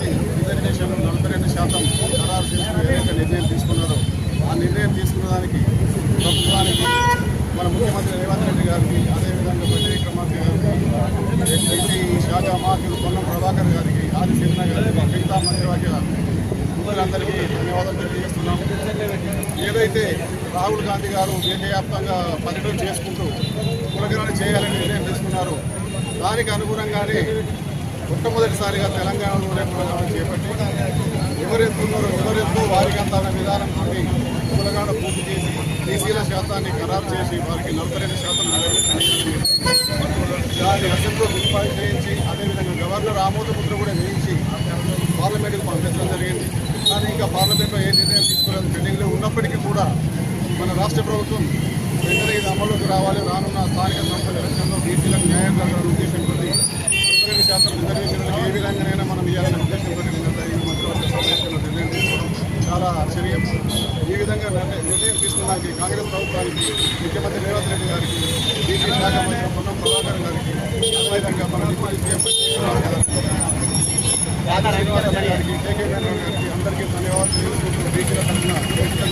సంబంధించి రిజర్వేషన్ నలభై రెండు శాతం ఖరారు చేసిన ఏదైతే నిర్ణయం తీసుకున్నారో ఆ నిర్ణయం తీసుకున్న దానికి ప్రభుత్వానికి మన ముఖ్యమంత్రి రేవంత్ రెడ్డి గారికి అదేవిధంగా బట్టి విక్రమార్క గారికి ఎస్ఐటి శాఖ మాకులు పొన్నం ప్రభాకర్ గారికి ఆది సినిమా గారికి మిగతా మంత్రివర్గ అందరికీ ధన్యవాదాలు తెలియజేస్తున్నాం ఏదైతే రాహుల్ గాంధీ గారు దేశవ్యాప్తంగా పర్యటన చేసుకుంటూ కులగణన చేయాలని నిర్ణయం తీసుకున్నారో దానికి అనుగుణంగానే మొట్టమొదటిసారిగా తెలంగాణలోనే కులగణన చేపట్టి ఎవరెత్తున్నారో ఎవరెత్తు వారికి అంత విధానం విధానంతో కులగణన పూర్తి చేసి బీసీల శాతాన్ని ఖరారు చేసి వారికి నలభై రెండు శాతం దాన్ని అసెంబ్లీలో మున్సిపాలిటీ చేయించి అదేవిధంగా గవర్నర్ ఆమోదముద్ర కూడా వేయించి పార్లమెంట్కి పంపించడం జరిగింది. కానీ ఇంకా పార్లమెంట్లో ఏ నిర్ణయం తీసుకోలేదు. పెండింగ్లో ఉన్నప్పటికీ కూడా మన రాష్ట్ర ప్రభుత్వం వెంటనే ఇది అమల్లోకి రావాలి రానున్న స్థానిక సంస్థల ఎలక్షన్లో బీసీలకు న్యాయం జరగాలని శాతం రిజర్వేషన్లకు ఏ విధంగానైనా మనం ఇవ్వాలనే ఉద్దేశంతో నిర్ణయం తీసుకోవడం చాలా ఆశ్చర్యం ఈ విధంగా నిర్ణయం నిర్ణయం కాంగ్రెస్ ప్రభుత్వానికి ముఖ్యమంత్రి రేవంత్ రెడ్డి గారికి బీసీ శాఖ మంత్రి పొన్నం ప్రభాకర్ గారికి అదేవిధంగా మన డిప్యూటీ సీఎం గారికి కేకే గారికి అందరికీ ధన్యవాదాలు బీసీల తరఫున